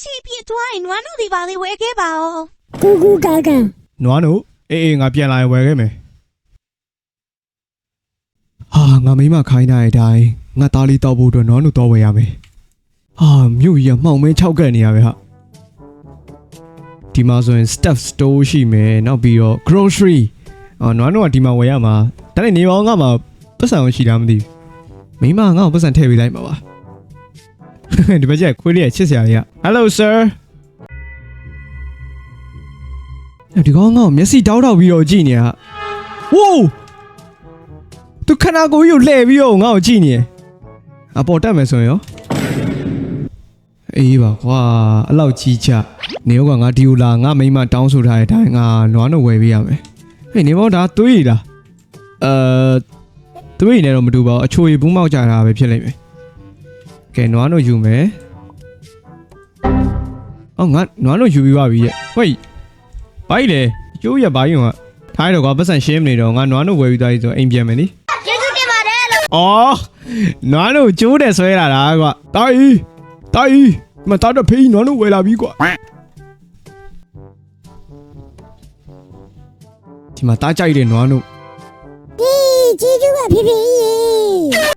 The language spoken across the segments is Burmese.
စီပြစ်သွားရင်နွားတို့ဒီပါလေးဝဲခဲ့ပါဦးကူကူကာကာနွားတို့အေးအေးငါပြန်လာရင်ဝယ်ခဲ့မယ်ဟာငါမိမခိုင်းထားတဲ့အတိုင်းငါသားလေးတောက်ဖို့အတွက်နွားတို့တော့ဝယ်ရမယ်ဟာမြို့ကြီးကမှောင်မဲ၆ကက်နေရပဲဟာဒီမှာဆိုရင် stuff store ရှိမယ်နောက်ပြီးတော့ grocery အော်နွားတို့ကဒီမှာဝယ်ရမှာဒါနဲ့နေပေါင်းကမှပတ်စံရှိတာမသိဘူးမိမငါ့ကိုပတ်စံထည့်ပေးလိုက်မှာပါ ဒီဘက်ကျခွေးလေးကချစ်စရာလေးက Hello sir ဒီကောင်ငါ့ကိုမျက်စိတောက်တောက်ပြီးတော့ကြည့်နေတာဝိုးသူခနာကိုကြီးကိုလှည့်ပြီးတော့ငါ့ကိုကြည့်နေတယ်အပေါ်တက်မယ်ဆိုရင်ရောအေးပါကွာအဲ့လောက်ကြီးချနေရောကငါဒီကိုလာငါမိမတောင်းဆိုထားတဲ့အတိုင်းငါနွားတော့ဝယ်ပေးရမယ်ဟေးနေမောဒါသွေးလားအဲသွေးနေတော့မတူပါဘူးအချိုရည်ဘူးမောက်ကြတာပဲဖြစ်လိမ့်မယ် ကဲနွားတော့ယူမယ်အော်ငါနွားတော့ယူပြီးပါပြီရဲ့ဟေးဘာကြီးလဲကျိုးရဘာကြီးကထိုင်းတော့ကွာပတ်စံရှင်းမနေတော့ငါနွားတို့ဝယ်ပြီးသွားပြီဆိုအိမ်ပြန်မယ်နိကျေးဇူးတင်ပါတယ်လို့အော်နွားတို့ကျိုးတယ်ဆွဲလာတာကွာတာကြီးတာကြီးမတော်တော့ဖေးနွားတို့ဝယ်လာပြီကွာဒီမှာတားကြိုက်တဲ့နွားတို့ဒီជីကျူးကဖြစ်ဖြစ်ရေ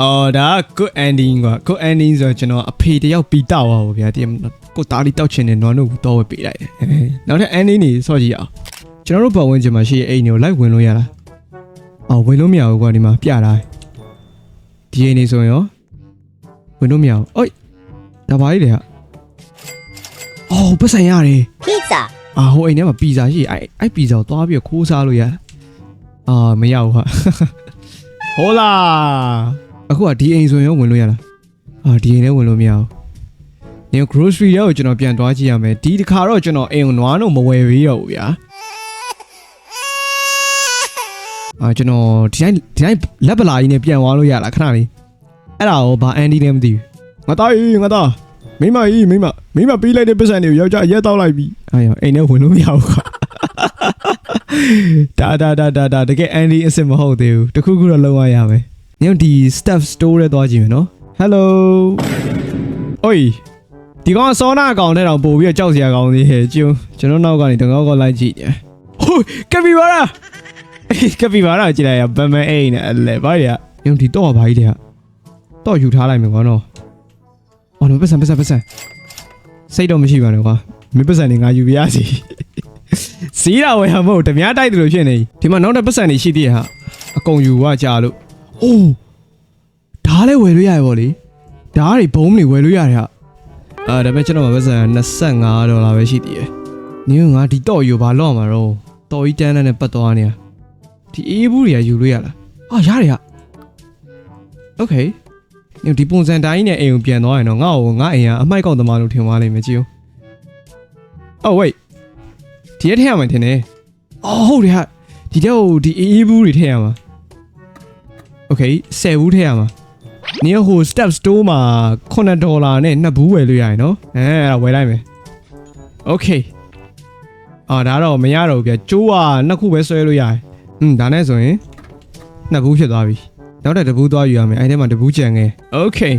အော်ဒါ good ending ကွာ good ending ဆိုတော့ကျွန်တော်အဖေတယောက်ပြီးတော့ပါဗောဗျာဒီကိုတားလေးတောက်ချင်တဲ့နွားတို့ကိုတော့ဝယ်ပေးလိုက်တယ်အဲနောက်ထပ် ending နေဆော့ကြည့်အောင်ကျွန်တော်တို့ပတ်ဝန်းကျင်မှာရှိတဲ့အိမ်တွေကိုလိုက်ဝင်လို့ရလားအော်ဝင်လို့မရဘူးကွာဒီမှာပြတာဒီအိမ်နေဆိုရင်ရောဝင်လို့မရဘူးအိုးဒါပါလေးလေဟာအော်ပတ်စံရတယ်ပီဇာအာဟိုအိမ်ထဲမှာပီဇာရှိအဲ့အဲ့ပီဇာကိုသွားပြီးတော့ခိုးစားလို့ရအာမရဘူးဟာဟိုလာ အခုကဒီအိမ်ဆိုရင်ရောဝင်လို့ရလားအာဒီအိမ်လည်းဝင်လို့မရဘူးည grocery တွေကိုကျွန်တော်ပြန်သွားကြည့်ရမယ်ဒီတစ်ခါတော့ကျွန်တော်အိမ်ကိုနွားတော့မဝယ်ပေးတော့ဘူးဗျာအာကျွန်တော်ဒီတိုင်းဒီတိုင်းလက်ပလာကြီးနဲ့ပြန်သွားလို့ရလားခဏလေးအဲ့ဒါရောဘာအန်ဒီလည်းမသိဘူးငါသားကြီးငါသားမိမကြီးမိမမိမပေးလိုက်တဲ့ပတ်စံတွေကိုယောက်ျားအရက်တောက်လိုက်ပြီအဲ့ရောအိမ်ထဲဝင်လို့မရဘူးကွာဒါဒါဒါဒါဒါတကယ်အန်ဒီအစ်စ်မဟုတ်သေးဘူးတခုခုတော့လုံးဝရမယ် ညဒီ stuff store ထဲသွားကြည့်မယ်နော် hello အိုးဒီကောင်ကစောနာကောင်နဲ့တောင်ပို့ပြီးတော့ကြောက်စရာကောင်းသေးဟဲ့ကျုံကျွန်တော်နောက်ကနေတကောကောလိုက်ကြည့်တယ်ဟိုကပီဘာရာကပီဘာရာကြည့်လိုက်ရဘမန်အိနဲ့အလဲဘာရညဒီတော့ဘာကြီးတဲ့ဟာတော့ယူထားလိုက်မယ်ကွာနော်အော်နော်ပတ်စံပတ်စံပတ်စံစိတ်တော့မရှိပါနဲ့ကွာမင်းပတ်စံနေငါယူပြရစီစီးတာဝယ်ရမဟုတ်ဓမြတိုက်တယ်လို့ဖြစ်နေဒီမှာနောက်တဲ့ပတ်စံနေရှိသေးရဲ့ဟာအကုန်ယူသွားကြလို့ အိုးဒါလည်းဝယ်လို့ရတယ်ဗောလေဒါတွေဘုံတွေဝယ်လို့ရတယ်ဟာအာဒါပေမဲ့ကျွန်တော်မှာပတ်စံ25ဒေါ်လာပဲရှိသေးတယ်။နင်းကငါဒီတော့ယူဘာလောက်မှာတော့တော်ကြီးတန်းတန်းနဲ့ပတ်သွားနေတာ။ဒီအေးဘူးတွေကယူလို့ရလား။အာရတယ်ဟာ။ Okay ။နင်ဒီပုံစံတိုင်းနဲ့အိမ်ကိုပြန်သွားရင်တော့ငါ့ကိုငါအိမ်ကအမိုက်ကောက်သမားလို့ထင်သွားလိမ့်မယ်ကြည့်ဦး။ Oh wait ။ဒီရက်ထည့်ရမှာထင်တယ်။အော်ဟုတ်တယ်ဟာ။ဒီတော့ဒီအေးဘူးတွေထည့်ရမှာ။ Okay 10ဘူးထည့်ရမှာနင်ဟို step store မှာ9ဒေါ်လာနဲ့2ဘူးဝယ်လို့ရရင်နော်အဲအဲ့ဒါဝယ်လိုက်မယ် Okay အော်ဒါတော့မရတော့ဘူးဗျကျိုးကနှစ်ခုပဲဆွဲလို့ရတယ်อืมဒါနဲ့ဆိုရင်နှစ်ဘူးဖြစ်သွားပြီနောက်တဲ့တဘူးသွားယူရမယ်အဲ့ထဲမှာတဘူးကြံငယ် Okay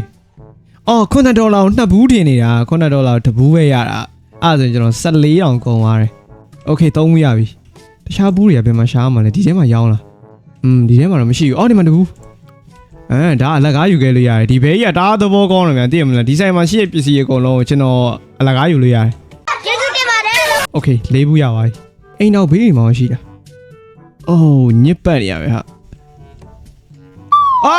အော်9ဒေါ်လာကိုနှစ်ဘူးတင်နေတာ9ဒေါ်လာကိုတဘူးပဲရတာအဲ့ဒါဆိုရင်ကျွန်တော်14အောင်ကုန်သွားတယ် Okay သုံးဘူးရပြီတခြားဘူးတွေကဘယ်မှာရှားမှာလဲဒီထဲမှာရောင်းလား อืมဒီထဲမှာတော့မရှိဘူးအော်ဒီမှာတစ်ဘူး အဲဒါအလကားယူခဲ့လို့ရတယ်ဒီဘဲကြီးကဒါသဘောကောင်းတယ်ဗျာသိရမလားဒီဆိုင်မှာရှိတဲ့ပစ္စည်းအကုန်လုံးကိုကျွန်တော်အလကားယူလို့ရတယ် ကျေးဇူးတင်ပါတယ်လို့ โอเคလေးဘူးရပါပြီအိမ်နောက်ဘေးတွေမှာရှိတာအိုးညစ်ပတ်နေရပဲဟာအာ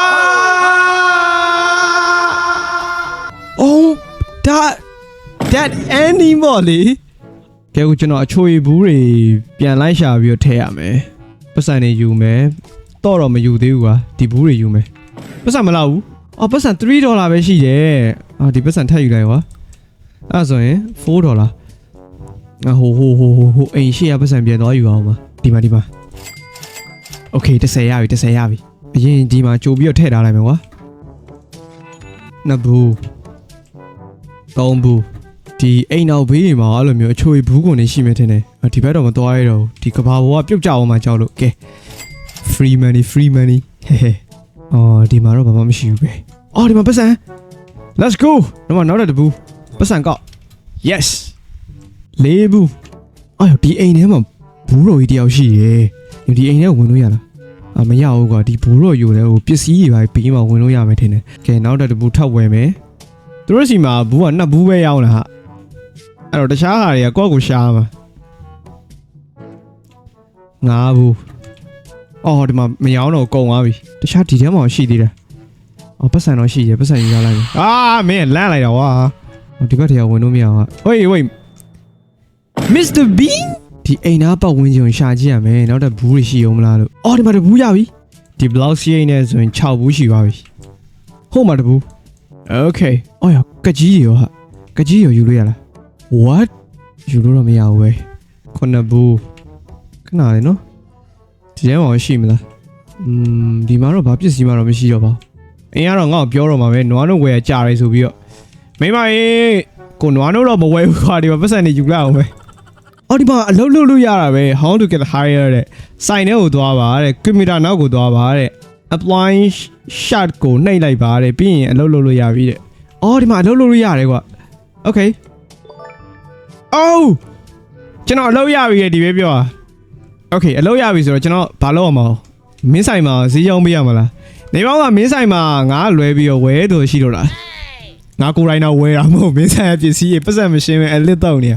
အိုးဒါ that animal လေကဲကိုကျွန်တော်အချိုရည်ဘူးတွေပြန်လိုက်ရှာပြီးတော့ထည့်ရမယ် ပတ်စံတွေယူမယ်တော့တော့မယူသေးဘူးကွာဒီဘူးတွေယူမယ် ပတ်စံမလောက်ဘူးအော်ပတ်စံ3ဒေါ်လာပဲရှိတယ်အာဒီပတ်စံထပ်ယူလိုက်ကွာအဲ့ဒါဆိုရင်4ဒေါ်လာအဟိုဟိုဟိုဟိုဟိုအိမ်ရှေ့ရပတ်စံပြန်သွားယူအောင်ပါဒီမှာဒီမှာโอเค30ရပြီ30ရပြီအရင်ဒီမှာကြိုပြီးတော့ထည့်ထားလိုက်မယ်ကွာနှစ်ဘူးသုံးဘူးဒီအိမ်နောက်ဘေးတွေမှာအဲ့လိုမျိုးအချိုဘူးကုန်နေရှိမယ်ထင်တယ်အာ ဒီဘက်တော့မသွားရတော့ဘူးဒီကဘာဘောကပြုတ်ကြအောင်မှကြောက်လို့ကဲ free money free money ဟဲဟဲအော်ဒီမှာတော့ဘာမှမရှိဘူးပဲအော်ဒီမှာပတ်စံ let's go တော့နောက်တဲ့တပူပတ်စံကောက် yes လေးဘူးအော်ဒီအိမ်ထဲမှာဘူးတော်ကြီးတယောက်ရှိတယ်ဒီအိမ်ထဲဝင်လို့ရလားအမရဘူးကွာဒီဘူးတော်ယူလဲဟိုပစ္စည်းတွေပါပြီးမှဝင်လို့ရမယ်ထင်တယ်ကဲနောက်တစ်ဘူးထပ်ဝယ်မယ်သူတို့စီမှာဘူးကနှစ်ဘူးပဲရောက်လာဟာအဲ့တော့တခြားဟာတွေကကိုယ့်ကိုရှာမှာ ငါးဘူးအော်ဒီမှာမရောတော့ကုန်သွားပြီတခြားဒီထဲမှာရှိသေးတယ်အော်ပတ်စံတော့ရှိတယ်ပတ်စံယူရလိုက်ပြီအာမင်းလန့်လိုက်တော့ဝါဟိုဒီဘက်ထဲကဝင်လို့မရဘူးဟေးဝေး Mr. Bean ဒီအိမ်သားပတ်ဝန်းကျင်ကိုရှာကြည့်ရမယ်နောက်တော့ဘူးတွေရှိအောင်မလားလို့အော်ဒီမှာတဘူးရပြီဒီ block ရှိနေဆိုရင်6ဘူးရှိပါပြီဟိုမှာတဘူး Okay အော်ရကကြီးတွေရောဟာကကြီးရောယူလို့ရလား What ယူလို့တော့မရဘူးပဲခုနဘူး ခဏလေးနော်ဒီထဲမှာရှိမလားอืมဒီမှာတော့ဘာပစ္စည်းမှတော့မရှိတော့ပါဘူးအင်းကတော့ငါ့ကိုပြောတော့မှာပဲနွားတို့ဝယ်ရကြရဲဆိုပြီးတော့မိမကြီးကိုနွားတို့တော့မဝယ်ဘူးခွာဒီမှာပတ်စံနေယူလိုက်အောင်ပဲအော်ဒီမှာအလုပ်လုပ်လို့ရတာပဲ how to get higher တဲ့စိုင်ထဲကိုသွားပါတဲ့ကွန်ပျူတာနောက်ကိုသွားပါတဲ့ apply shot ကိုနှိပ်လိုက်ပါတဲ့ပြီးရင်အလုပ်လုပ်လို့ရပြီတဲ့အော်ဒီမှာအလုပ်လုပ်လို့ရတယ်ကွာ okay အိုးကျွန်တော်အလုပ်ရပြီတဲ့ဒီပဲပြောတာ okay အလုပ်ရပြီဆိုတော့ကျွန်တော်ဘာလုပ်အောင်မလဲမင်းဆိုင်မှာဈေးရောင်းပေးရမလားနေပေါင်းကမင်းဆိုင်မှာငါလွဲပြီးတော့ဝဲသူရှိတော့လားငါကိုယ်တိုင်တော့ဝဲတာမဟုတ်မင်းဆိုင်ရဲ့ပစ္စည်းရေပတ်စံမရှင်းပဲအလစ်တော့နေရ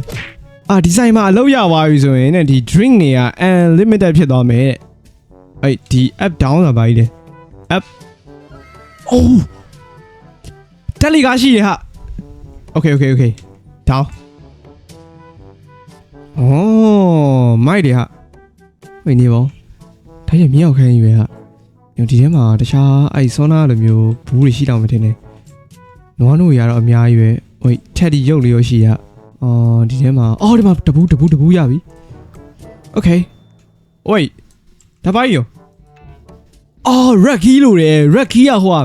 အာဒီဇိုင်မှာအလုပ်ရသွားပြီဆိုရင်တဲ့ဒီ drink တွေက unlimited ဖြစ်သွားမယ်တဲ့အဲ့ဒီ app down ဆိုတာဘာကြီးလဲ app အိုးတယ်လီကာရှိရဟာ okay okay okay down အော်မိုက်တယ်ဟာ ဝိနေပေါ့ဒါရမြောက်ခန်းကြီးပဲဟာဒီထဲမှာတခြားအဲ့ဆောနာလိုမျိုးဘူးတွေရှိတော့မထင်နဲ့နွားနို့ရတော့အများကြီးပဲဟို teddy ရုပ်လေးရရှိရအော်ဒီထဲမှာအော်ဒီမှာတပူးတပူးတပူးရပြီ Okay wait ဒါပါရောအော် Rocky လို့တယ် Rocky ကဟိုက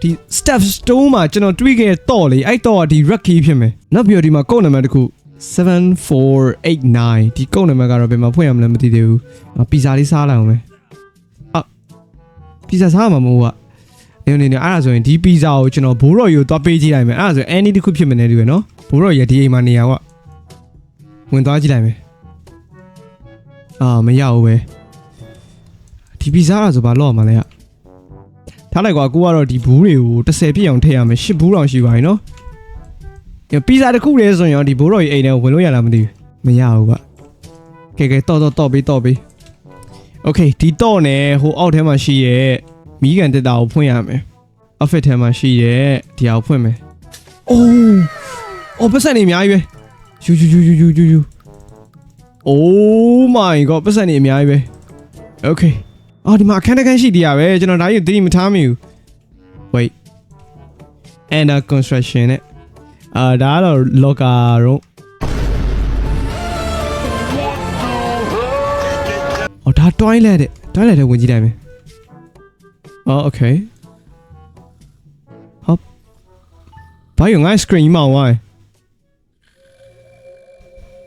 ဒီ step stone မှာကျွန်တော်တွေးခဲ့တဲ့တော့လေအဲ့တော့ကဒီ Rocky ဖြစ်မယ်နောက်ပြီးတော့ဒီမှာကုတ်နံပါတ်တစ်ခု 7489ဒီကုတ်နံပါတ်ကတော့ဘယ်မှာဖွင့်ရမလဲမသိသေးဘူးပီဇာလေးစားလိုက်အောင်မယ်အော်ပီဇာစားမှာမဟုတ်ကနေနေနေအဲ့ဒါဆိုရင်ဒီပီဇာကိုကျွန်တော်ဘိုးတော်ကြီးကိုသွားပေးကြည့်လိုက်မယ်အဲ့ဒါဆိုရင် any တစ်ခုဖြစ်မနေတူရယ်နော်ဘိုးတော်ရဒီအိမ်မှာနေရကဝင်သွားကြည့်လိုက်မယ်အာမရဘူးပဲဒီပီဇာကဆိုဘာလောက်အောင်မလဲကထားလိုက်ကွာကိုကတော့ဒီဘူးတွေကို30ပြည့်အောင်ထည့်ရမယ်10ဘူးတောင်ရှိပါရင်နော်ဒီ ပီဇာတစ်ခုတည်းဆိုရင်ရောဒီဘိုးတော်ကြီးအိမ်ထဲကိုဝင်လို့ရလားမသိဘူးမရဘူးကကဲကဲတော့တော့တော့ပေးတော့ပေးโอเคဒီတော့နဲ့ဟိုအောက်ထဲမှာရှိရဲ့မီးကန်တက်တာကိုဖွင့်ရမယ် outfit ထဲမှာရှိရဲ့ဒီဟာကိုဖွင့်မယ်အိုး ။အော်ပတ်စံနေအများကြီးပဲ။ယူယူယူယူယူယူယူ။ Oh my god ပတ်စံနေအများကြီးပဲ။ Okay ။အော်ဒီမှာအခန်းတစ်ခန်းရှိသေးရပဲကျွန်တော်ဒါကြီးသတိမထားမိဘူး။ Wait. Under construction နဲ့ အာဒါကတော့ locker room ။အော်ဒါ toilet တဲ့ toilet ထဲဝင်ကြည့်လိုက်မယ်။အော် okay ။ဟုတ်။ဘာယူငါ screen ကြီးမောင်ဝိုင်း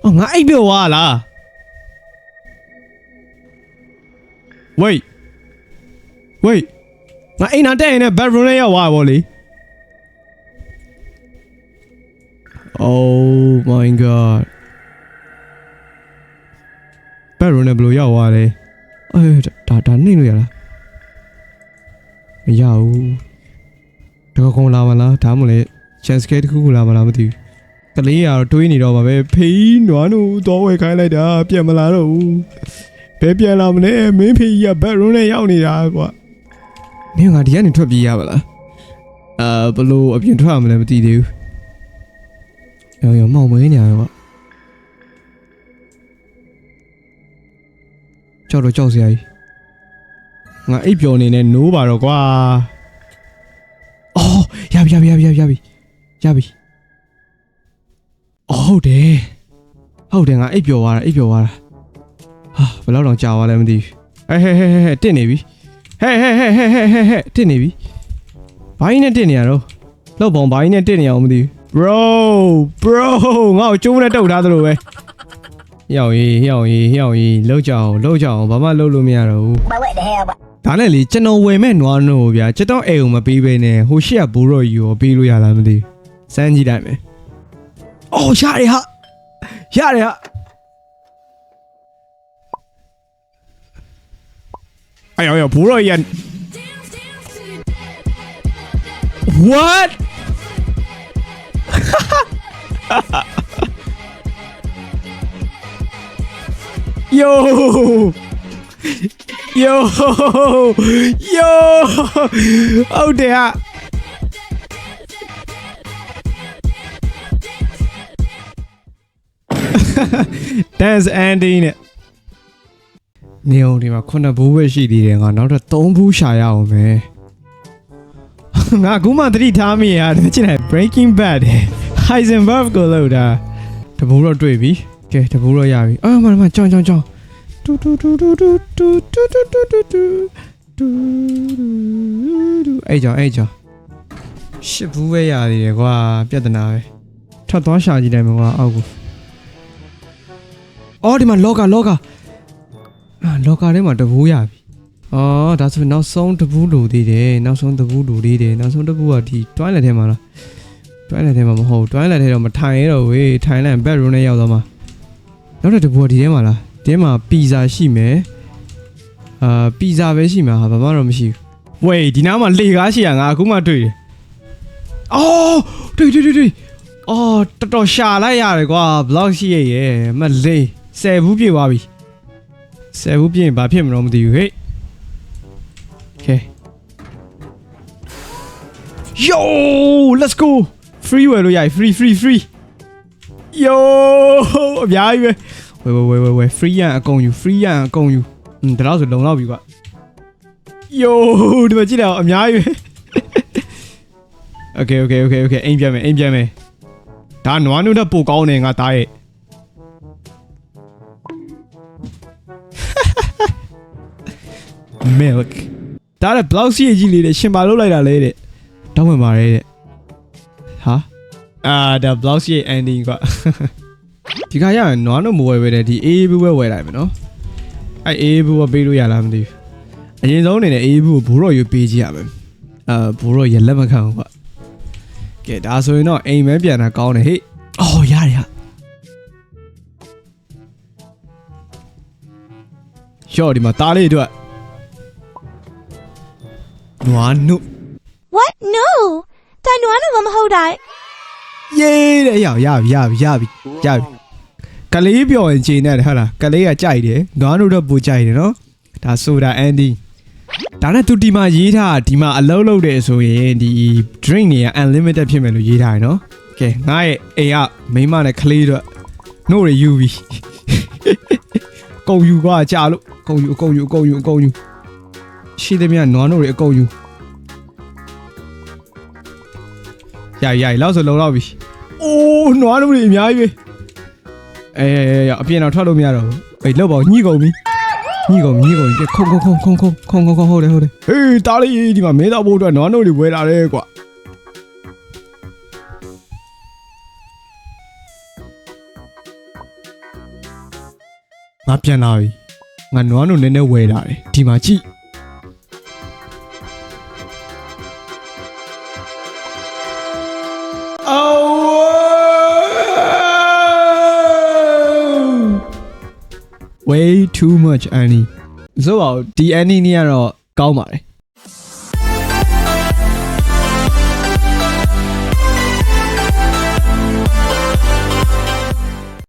အော်ငါအိပ်ပျော်သွားလား wait wait ငါအိမ်နာတက်ရင်လည်း bedroom နဲ့ရောက်သွားပါဗောလေ oh my god bedroom နဲ့ဘယ်လိုရောက်သွားလဲအေးဒါဒါနှိမ့်လို့ရလားမရဘူးဒါကောင်လာမလားဒါမှမဟုတ်လေ chance case တစ်ခုခုလာမလားမသိဘူးကလေးကတော့တွေးနေတော့ပါပဲဖေးနွားနုတော့ဝဲခိုင်းလိုက်တာပြန်မလာတော့ဘူးဘယ်ပြန်လာမလဲမင်းဖေးကြီးကဘက်ရုံးနဲ့ရောက်နေတာကွာနင်ကဒီကနေထွက်ပြေးရပါလားအာဘလို့အပြင်ထွက်ရမလဲမသိသေးဘူး ရောရောမောင်မွေးနေရကွာကြောက်တော့ကြောက်စရာကြီးငါအိပ်ပျော်နေနဲ့နိုးပါတော့ကွာအော်ရပြီရပြီရပြီရပြီရပြီအော်ဟုတ်တယ်ဟုတ်တယ်ငါအိပ်ပျော်သွားတာအိပ်ပျော်သွားတာဟာဘယ်လောက်တောင်ကြာသွားလဲမသိဘူးဟဲဟဲဟဲဟဲဟဲတစ်နေပြီဟဲဟဲဟဲဟဲဟဲဟဲဟဲတစ်နေပြီဘာကြီးနဲ့တစ်နေရတော့လောက်ပေါင်ဘာကြီးနဲ့တစ်နေအောင်မသိဘူး bro bro ငါ့ကိုကျုံးနဲ့တုတ်ထားသလိုပဲဟျောင်ကြီးဟျောင်ကြီးဟျောင်ကြီးလောက်ကြအောင်လောက်ကြအောင်ဘာမှလုပ်လို့မရတော့ဘူး But what the hell? ဒါနဲ့လေကျွန်တော်ဝယ်မဲ့နွားနို့ဗျာကျွန်တော်အိမ်ကိုမပေးဘဲနဲ့ဟိုရှေ့ကဘိုးတော်ကြီးကိုပေးလို့ရလားမသိဘူးစမ်းကြည့်လိုက်မယ် အော်ရတယ်ဟာရတယ်ဟာ哎呦呦，不热烟。What? Yo! Yo! Yo! Oh dear! That's Andy နဲ့နေအောင်ဒီမှာခုနှစ်ဘူးပဲရှိသေးတယ်ငါနောက်တော့သုံးဘူးရှာရအောင်မယ်ငါအခုမှသတိထားမိရတယ်ချစ်တယ် Breaking Bad တဲ့ Heisenberg ကိုလို့တာတဘူးတော့တွေ့ပြီကဲတဘူးတော့ရပြီအာမမကြောင်ကြောင်ကြောင်တူတူတူတူတူတူတူတူတူတူတူတူအဲ့ကြောင်အဲ့ကြောင်ရှစ်ဘူးပဲရသေးတယ်ကွာပြဿနာပဲထပ်သွားရှာကြည့်တယ်မကွာအောက်ကိုအော်ဒီမှာလောကလောကအာလောကထဲမှာတဘူးရပြီအော်ဒါဆိုနောက်ဆုံးတပူးလိုသေးတယ်နောက်ဆုံးတပူးလိုသေးတယ်နောက်ဆုံးတပူးကဒီ toilet ထဲမှာလား toilet ထဲမှာမဟုတ် toilet ထဲတော့မထိုင်ရတော့ဝေးထိုင်လိုက် bedroom နဲ့ရောက်သွားမှာနောက်တဲ့တပူးကဒီထဲမှာလားဒီထဲမှာပီဇာရှိမယ်အာပီဇာပဲရှိမှာဟာဘာမှတော့မရှိဘူးဝေးဒီနားမှာလေကားရှိရငါအခုမှတွေ့တယ်အော်တွေ့တွေ့တွေ့တွေ့အော်တော်တော်ရှာလိုက်ရတယ်ကွာဘလောက်ရှိရရဲ့မလေး10ဘူးပြည့်သွားပြီ10ဘူးပြည့်ရင်ဘာဖြစ်မလို့မသိဘူးဟေး Okay. Yo, let's go. Free ဝယ်လို့ရ free free free. Yo အများကြီးပဲဝယ်ဝယ်ဝယ်ဝယ် free ရန်အကုန်ယူ free ရန်အကုန်ယူอืมဒါတော့ဆိုလုံလောက်ပြီကွာ Yo ဒီမှာကြည့်လိုက်အောင်အများကြီးပဲ Okay okay okay okay အိမ်ပြန်မယ်အိမ်ပြန်မယ်ဒါနွားနုတဲ့ပိုကောင်းတယ်ငါသားရဲ့ milk ဒါလည်းဘလောက်စီကြီးလေးတဲ့ရှင်ပါလို့လိုက်တာလေတဲ့တောင်းဝင်ပါရဲတဲ့ ဟာအာဒါဘလောက်စီ ending ကွာဒီကရရင်နွားတော့မဝယ်ပဲတဲ့ဒီအေးဘူးပဲဝယ်လိုက်မယ်နော်အဲအေးဘူးကပေးလို့ရလားမသိဘူးအရင်ဆုံးအနေနဲ့အေးဘူးကိုဘိုးတော်ရွပေးကြည့်ရမယ်အာဘိုးတော်ရလက်မခံဘူးကွာကဲဒါဆိုရင်တော့အိမ်မဲပြန်တာကောင်းတယ်ဟေ့အော်ရတယ်ဟာရော့ဒီမှာသားလေးအတွက်နွားနု What no တိုင်နွားနုမမဟုတ်တာယေးတဲ့ရရပြီရပြီရပြီရပြီကလေးပြောရင်ချိန်နေတယ်ဟုတ်လားကလေးကကြိုက်တယ်နွားနုတော့ပူကြိုက်တယ်နော်ဒါဆိုတာအန်ဒီဒါနဲ့သူဒီမှာရေးထားဒီမှာအလုံးလုံးတယ်ဆိုရင်ဒီ drink တွေက unlimited ဖြစ်မယ်လို့ရေးထားတယ်နော်ကဲငါရဲ့အိမ်ကမိန်းမနဲ့ကလေးတော့နှုတ်ရယူပြီကုန်ယူကွာကြာလို့ကုန်ယူကုန်ယူကုန်ယူကုန်ယူရှိသမျှနွားနုတွေအကုန်ယူ ရရရလောက်ဆိုလုံလောက်ပြီအိုးနွားတို့တွေအများကြီးပဲအဲအပြင်တော့ထွက်လို့မရတော့ဘူးအေးလောက်ပါဦးညှိကုန်ပြီညှိကုန်ပြီညှိကုန်ပြီခုံခုံခုံခုံခုံခုံခုံခုံဟုတ်တယ်ဟုတ်တယ်ဟေးတားလေးဒီမှာမင်းသားဘိုးအတွက်နွားတို့တွေဝဲလာတယ်ကွာငါပြန်လာပြီငါနွားတို့နည်းနည်းဝဲလာတယ်ဒီမှာကြည့် way too much Annie ဆိုတော့ဒီ Annie นี่ကတော့ကောင်းပါတယ်